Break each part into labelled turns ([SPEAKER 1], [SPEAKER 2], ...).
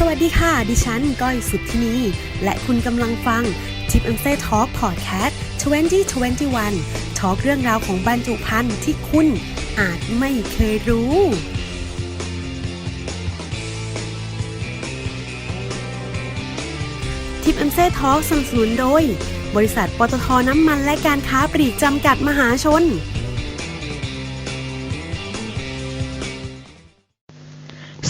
[SPEAKER 1] สวัสดีค่ะ ดิฉันก้อยสุดทธินีและคุณกำลังฟัง Tip and Say Talk Podcast 2021 ทอล์กเรื่องราวของบรรจุภัณฑ์ที่คุณอาจไม่เคยรู้ทิปเอ็มเซ่ทอล์กสนับสนุนโดย บริษัทปตทน้ำมันและการค้าปลีกจำกัดมหาชน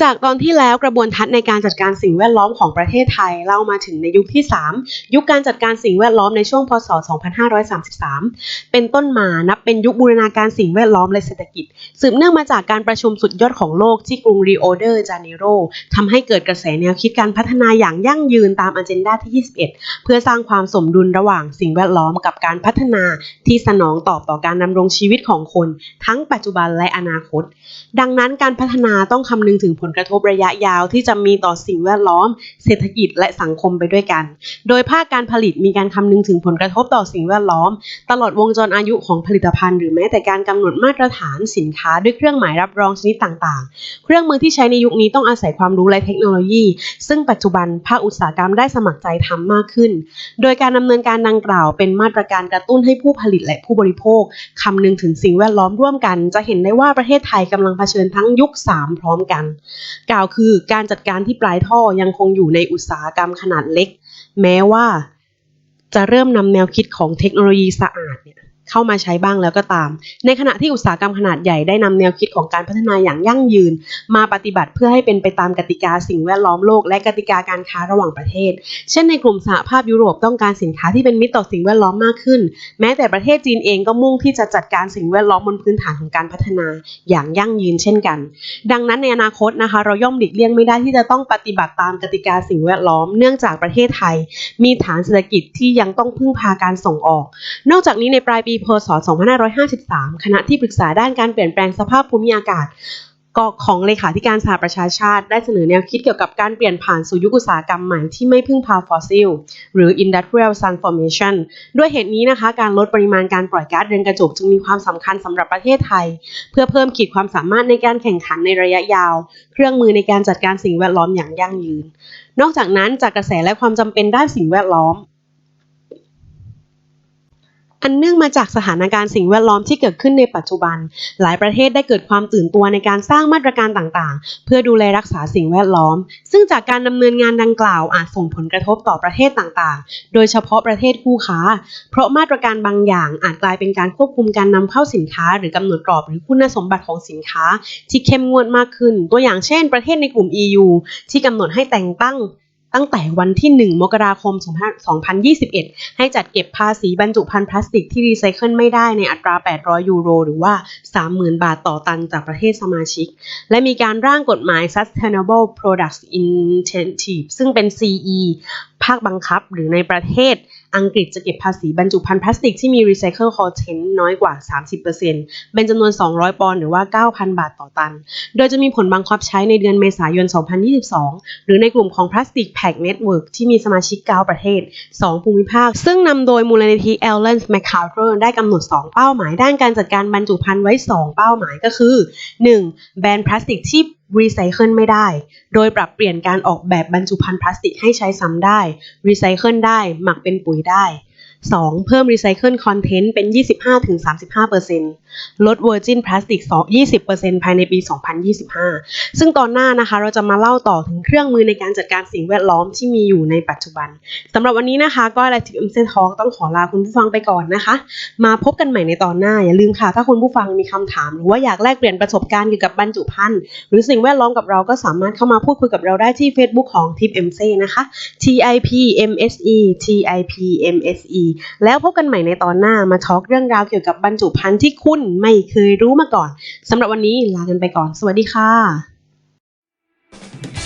[SPEAKER 1] จากตอนที่แล้วกระบวนทัศน์ในการจัดการสิ่งแวดล้อมของประเทศไทยเล่ามาถึงในยุคที่ 3 ยุคการจัดการสิ่งแวดล้อมในช่วงพศ 2533 เป็นต้นมานับเป็นยุคบูรณาการสิ่งแวดล้อมและเศรษฐกิจ สืบเนื่องมาจากการประชุมสุดยอดของโลกที่กรุงริโอเดอร์จาเนโรทำให้เกิดกระแสแนวคิดการพัฒนาอย่างยั่งยืนตามอ g e n d a ที่ 21 เพื่อสร้างความสมดุลระหว่างสิ่งแวดล้อมกับการพัฒนาที่สนองตอบต่อการดำรงชีวิตของคน ทั้งปัจจุบันและอนาคต ดังนั้นการพัฒนาต้องคำนึงถึงผลกระทบระยะยาวที่จะมีต่อสิ่งแวดล้อม เศรษฐกิจและสังคมไปด้วยกัน โดยภาคการผลิตมีการคำนึงถึงผลกระทบต่อสิ่งแวดล้อม ตลอดวงจรอายุของผลิตภัณฑ์ หรือแม้แต่การกำหนดมาตรฐานสินค้าด้วยเครื่องหมายรับรองชนิดต่างๆ เครื่องมือที่ใช้ในยุคนี้ต้องอาศัยความรู้และเทคโนโลยี ซึ่งปัจจุบันภาคอุตสาหกรรมได้สมัครใจทำมากขึ้น โดยการดำเนินการดังกล่าวเป็นมาตรการกระตุ้นให้ผู้ผลิตและผู้บริโภคคำนึงถึงสิ่งแวดล้อมร่วมกัน จะเห็นได้ว่าประเทศไทยกำลังเผชิญทั้งยุค 3 พร้อมกันกล่าวคือการจัดการที่ปลายท่อยังคงอยู่ในอุตสาหกรรมขนาดเล็ก แม้ว่าจะเริ่มนำแนวคิดของเทคโนโลยีสะอาดเนี่ย เข้ามาใช้บ้างแล้วก็ตาม ในขณะที่อุตสาหกรรมขนาดใหญ่ได้นำแนวคิดของการพัฒนาอย่างยั่งยืน มาปฏิบัติเพื่อให้เป็นไปตามกติกาสิ่งแวดล้อมโลก และกติกาการค้าระหว่างประเทศ เช่นในกลุ่มสหภาพยุโรปต้องการสินค้าที่เป็นมิตรต่อสิ่งแวดล้อมมากขึ้น แม้แต่ประเทศจีนเองก็มุ่งที่จะจัดการสิ่งแวดล้อมบนพื้นฐานของการพัฒนาอย่างยั่งยืนเช่นกัน ดังนั้นในอนาคตนะคะ เราย่อมหลีกเลี่ยงไม่ได้ที่จะต้องปฏิบัติตามกติกาสิ่งแวดล้อม เนื่องจากประเทศไทย มีฐานเศรษฐกิจที่ยังต้องพึ่งพาการส่งออก นอกจากนี้ในปลายปีีพศ 2553 คณะที่ปรึกษาด้านการเปลี่ยนแปลงสภาพภูมิอากาศก็ของเลขาธิการสหประชาชาติได้เสนอแนวคิดเกี่ยวกับการเปลี่ยนผ่านสู่ยุคอุตสาหกรรมใหม่ที่ไม่พึ่งพาฟอสซิล หรือ industrial transformation ด้วยเหตุนี้นะคะ การลดปริมาณการปล่อยก๊าซเรือนกระจกจึงมีความสำคัญสำหรับประเทศไทย เพื่อเพิ่มขีดความสามารถในการแข่งขันในระยะยาว เครื่องมือในการจัดการสิ่งแวดล้อมอย่างยั่งยืน นอกจากนั้นจากกระแสและความจำเป็นด้านสิ่งแวดล้อม อันเนื่องมาจากสถานการณ์สิ่งแวดล้อมที่เกิดขึ้นในปัจจุบัน หลายประเทศได้เกิดความตื่นตัวในการสร้างมาตรการต่างๆ เพื่อดูแลรักษาสิ่งแวดล้อม ซึ่งจากการดำเนินงานดังกล่าวอาจส่งผลกระทบต่อประเทศต่างๆ โดยเฉพาะประเทศคู่ค้า เพราะมาตรการบางอย่างอาจกลายเป็นการควบคุมการนำเข้าสินค้า หรือกำหนดกรอบหรือคุณสมบัติของสินค้า ที่เข้มงวดมากขึ้น ตัวอย่างเช่น ประเทศในกลุ่ม EU ที่กำหนดให้แต่งตั้ง ตั้งแต่วันที่ 1 มกราคม 2021 ให้จัดเก็บภาษีบรรจุภัณฑ์พลาสติกที่รีไซเคิลไม่ได้ในอัตรา 800 ยูโร หรือว่า 30,000 บาทต่อตันจากประเทศสมาชิก และมีการร่างกฎหมาย Sustainable Products Initiative ซึ่งเป็น CE ภาคบังคับหรือในประเทศ อังกฤษจะเก็บภาษีบรรจุภัณฑ์พลาสติกที่มี Recycle Content น้อยกว่า 30%เป็นจำนวน 200 ปอนด์หรือว่า 9,000 บาทต่อตัน โดยจะมีผลบังคับใช้ในเดือนเมษายน 2022 หรือในกลุ่มของ Plastic Pack Network ที่มีสมาชิก 9 ประเทศ 2 ภูมิภาค ซึ่งนำโดยมูลนิธิ Ellen MacArthur ได้กำหนด 2 เป้าหมายด้านการจัดการบรรจุภัณฑ์ไว้ 2 เป้าหมายก็คือ 1. แบนพลาสติกที่ รีไซเคิลไม่ได้ โดยปรับเปลี่ยนการออกแบบบรรจุภัณฑ์พลาสติกให้ใช้ซ้ำได้ รีไซเคิลได้ หมักเป็นปุ๋ยได้ 2. เพิ่มรีไซเคิลคอนเทนต์เป็น 25-35%ลดเวอร์จินพลาสติก20%ภายในปี 2025 ซึ่งตอนหน้านะคะเราจะมาเล่าต่อถึงเครื่องมือในการจัดการสิ่งแวดล้อมที่มีอยู่ในปัจจุบันสำหรับวันนี้นะคะก็ไลฟ์ทิปเอ็มเซทอต้องขอลาคุณผู้ฟังไปก่อนนะคะ มาพบกันใหม่ในตอนหน้า อย่าลืมค่ะ ถ้าคุณผู้ฟังมีคำถาม หรือว่าอยากแลกเปลี่ยนประสบการณ์เกี่ยวกับบรรจุภัณฑ์หรือสิ่งแวดล้อมกับเราก็สามารถเข้ามาพูดคุยกับเราได้ที่ Facebook ของ Tip MC นะคะ T I P M S E T I P M S E แล้วพบกันใหม่ในตอนหน้ามาทอล์กเรื่องราวเกี่ยวกับบรรจุภัณฑ์ที่คุณไม่เคยรู้มาก่อนสำหรับวันนี้ลากันไปก่อน สวัสดีค่ะ